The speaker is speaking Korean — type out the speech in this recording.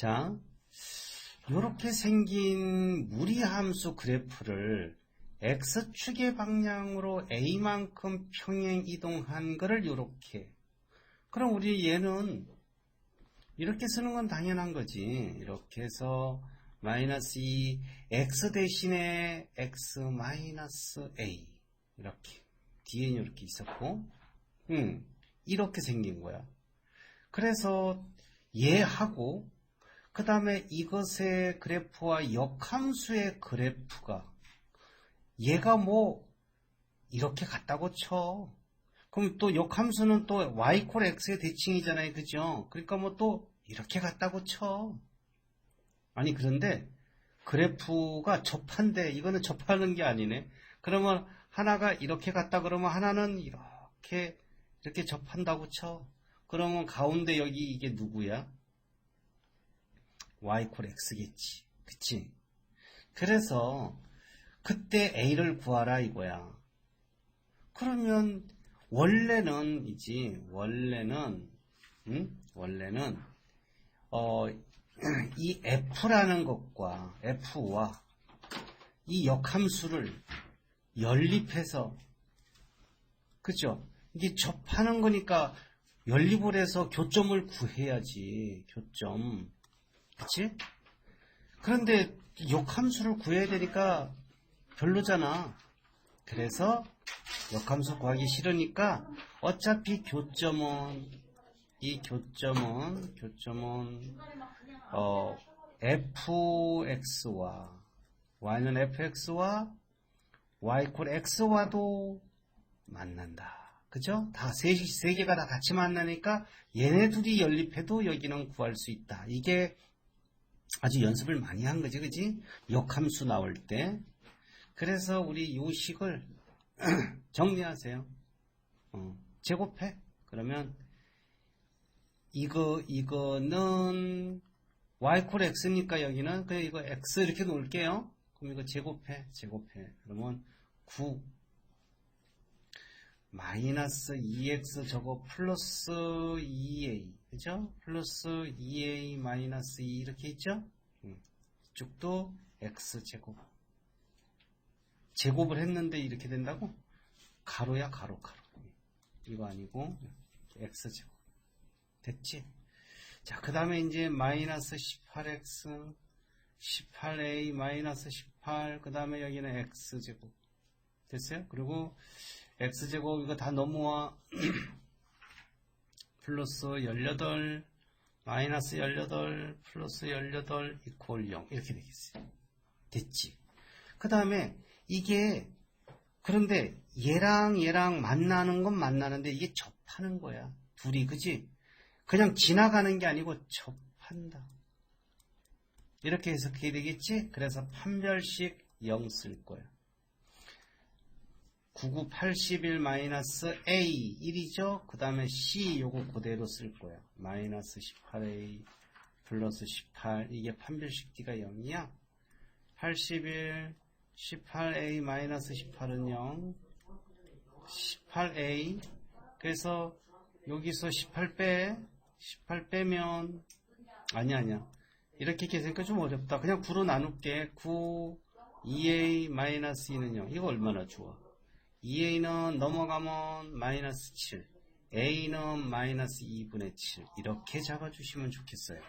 자, 이렇게 생긴 무리함수 그래프를 x축의 방향으로 a만큼 평행 이동한 거를 이렇게. 그럼 우리 얘는 이렇게 쓰는 건 당연한 거지. 이렇게 해서 마이너스 2 x 대신에 x 마이너스 a 이렇게 뒤에는 이렇게 있었고, 음 이렇게 생긴 거야. 그래서 얘하고 그 다음에 이것의 그래프와 역함수의 그래프가 얘가 뭐 이렇게 같다고 쳐. 그럼 또 역함수는 또 y 콜 x의 대칭이잖아요. 그죠? 그러니까 뭐 또 이렇게 같다고 쳐. 아니 그런데 그래프가 접한데 이거는 접하는 게 아니네. 그러면 하나가 이렇게 갔다 그러면 하나는 이렇게 이렇게 접한다고 쳐. 그러면 가운데 여기 이게 누구야? Y 콜 x겠지. 그치? 그래서 그때 a를 구하라 이거야. 그러면 원래는 이지 원래는 응? 원래는 어, 이 f라는 것과 f와 이 역함수를 연립해서 그죠? 이게 접하는 거니까 연립을 해서 교점을 구해야지 교점 그치? 그런데 역함수를 구해야 되니까 별로잖아 그래서 역함수 구하기 싫으니까 어차피 교점은 이 교점은 교점은 어 fx와 y는 fx와 y 콜 x와도 만난다. 그죠? 다 세, 세 개가 다 같이 만나니까 얘네 둘이 연립해도 여기는 구할 수 있다. 이게 아주 연습을 많이 한 거지, 그지? 역함수 나올 때. 그래서 우리 요 식을 정리하세요. 어, 제곱해. 그러면 이거 이거는 y 콜 x니까 여기는 그냥 이거 x 이렇게 놓을게요. 그럼 이거 제곱해. 제곱해. 그러면 9 마이너스 2x 저거 플러스 2a 그죠? 플러스 2a 마이너스 2 이렇게 있죠? 음, 이쪽도 x 제곱 제곱을 했는데 이렇게 된다고? 가로야 가로 가로 이거 아니고 x 제곱 됐지? 자 그 다음에 이제 마이너스 18x 18a 마이너스 18 그 다음에 여기는 x 제곱 됐어요? 그리고 x제곱 이거 다 넘어와 플러스 18 마이너스 18 플러스 18 이퀄 0 이렇게 되겠어요. 됐지? 그 다음에 이게 그런데 얘랑 얘랑 만나는 건 만나는데 이게 접하는 거야. 둘이 그지? 그냥 지나가는 게 아니고 접한다. 이렇게 해석해야 되겠지? 그래서 판별식 0 쓸 거야. 99, 81 마이너스 A 1이죠. 그 다음에 C 요거 그대로 쓸 거야. 마이너스 18A 플러스 18 이게 판별식 D가 0이야. 81 18A 마이너스 18은 0 18A 그래서 여기서 18 빼, 18 빼면 아니 아니야. 이렇게 계산하니까 좀 어렵다. 그냥 9로 나눌게. 9 2A 마이너스 2는 0. 이거 얼마나 좋아. 2a는 넘어가면 마이너스 7, a는 마이너스 2분의 7 이렇게 잡아주시면 좋겠어요.